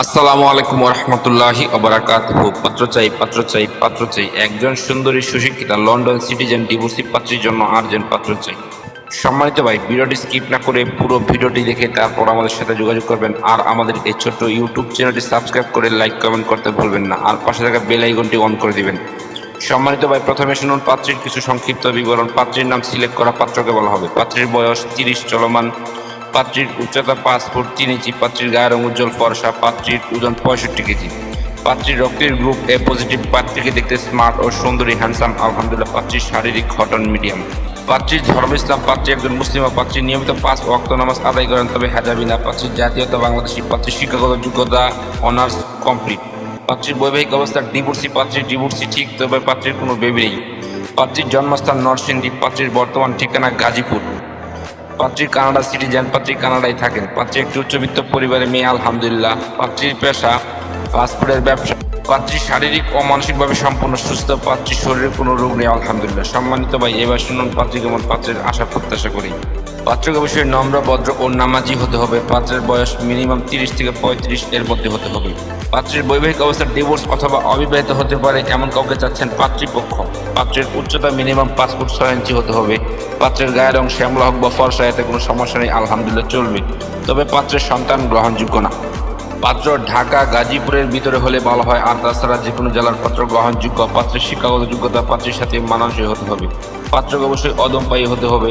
আসসালামু আলাইকুম রহমতুল্লাহি অবরাকাত পাত্র চাই পাত্র চাই পাত্র চাই। একজন সুন্দরী, সুশিক্ষিতা, লন্ডন সিটিজেন, ডিভোর্সি পাত্রীর জন্য আটজন পাত্র চাই। সম্মানিত ভাই, ভিডিওটি স্কিপ না করে পুরো ভিডিওটি দেখে তারপর আমাদের সাথে যোগাযোগ করবেন। আর আমাদের এই ছোট্ট ইউটিউব চ্যানেলটি সাবস্ক্রাইব করে লাইক, কমেন্ট করতে ভুলবেন না। আর পাশে থাকা বেল আইকনটি অন করে দিবেন। সম্মানিত ভাই, প্রথমে শুনুন পাত্রীর কিছু সংক্ষিপ্ত বিবরণ। পাত্রীর নাম সিলেক্ট করা পাত্রকে বলা হবে। পাত্রীর বয়স তিরিশ, চলমান পাত্রীর উচ্চতা পাঁচ ফুট তিন ইঞ্চি, পাত্রীর গায়ের উজ্জ্বল ফর্সা, পাত্রীর ওজন পঁয়ষট্টি কেজি। পাত্রীর রক্তের গ্রুপ এ পজিটিভ পাত্রীকে দেখতে স্মার্ট ও সুন্দরী হ্যান্ডসাম আলহামদুলিল্লাহ, পাত্রীর শারীরিক ঘটন মিডিয়াম পাত্রীর ধর্ম ইসলাম, পাত্রী একজন মুসলিম পাত্রী নিয়মিত পাঁচ ওয়াক্ত নামাজ আদায় করেন, তবে হেজাবিনা পাত্রীর জাতীয়তা বাংলাদেশি পাত্রীর শিক্ষাগত যোগ্যতা অনার্স কমপ্লিট পাত্রীর বৈবাহিক অবস্থা ডিভোর্সি পাত্রীর ডিভোর্সি ঠিক, তবে পাত্রীর কোনো বেবি নেই। পাত্রীর জন্মস্থান নরসিংদী, পাত্রীর বর্তমান ঠিকানা গাজীপুর। পাত্রী কানাডা সিটিজেন পাত্রী কানাডায় থাকেন। পাত্রী একটি উচ্চবিত্ত পরিবারের মেয়ে, আলহামদুলিল্লাহ। পাত্রীর পেশা ফাস্টফুডের ব্যবসা। পাত্রী শারীরিক ও মানসিকভাবে সম্পূর্ণ সুস্থ, পাত্রীর শরীরে কোনো রোগ নেই, আলহামদুলিল্লাহ। সম্মানিত ভাই, এবার শুনুন পাত্রী কেমন পাত্রের আশা প্রত্যাশা করি। পাত্রকে অবশ্যই নম্র, ভদ্র ও নামাজি হতে হবে। পাত্রের বয়স মিনিমাম তিরিশ থেকে পঁয়ত্রিশ এর মধ্যে হতে হবে। পাত্রের বৈবাহিক অবস্থার ডিভোর্স অথবা অবিবাহিত হতে পারে, এমন কাউকে চাচ্ছেন পাত্রীপক্ষ। পাত্রের উচ্চতা মিনিমাম পাঁচ ফুট ছয় ইঞ্চি হতে হবে। পাত্রের গায়ের রং শ্যামলা হোক বা ফর্সা, এতে কোনো সমস্যা নেই, আলহামদুলিল্লাহ চলবে। তবে পাত্রের সন্তান গ্রহণযোগ্য না। পাত্র ঢাকা, গাজীপুরের ভিতরে হলে ভালো হয়, আর তাছাড়া যে কোনো জেলার পাত্র গ্রহণযোগ্য, পাত্রের শিক্ষাগত যোগ্যতা পাত্রের সাথে মানানসই হতে হবে। পাত্রকে অবশ্যই অদম্পায়ী হতে হবে।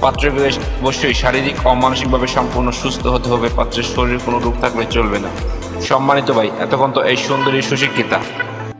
পাত্রকে অবশ্যই শারীরিক ও মানসিকভাবে সম্পূর্ণ সুস্থ হতে হবে। পাত্রের শরীরে কোনো রোগ থাকলে চলবে না। সম্মানিত ভাই, এতক্ষণ তো এই সুন্দরী সুশিক্ষিতা।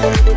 Thank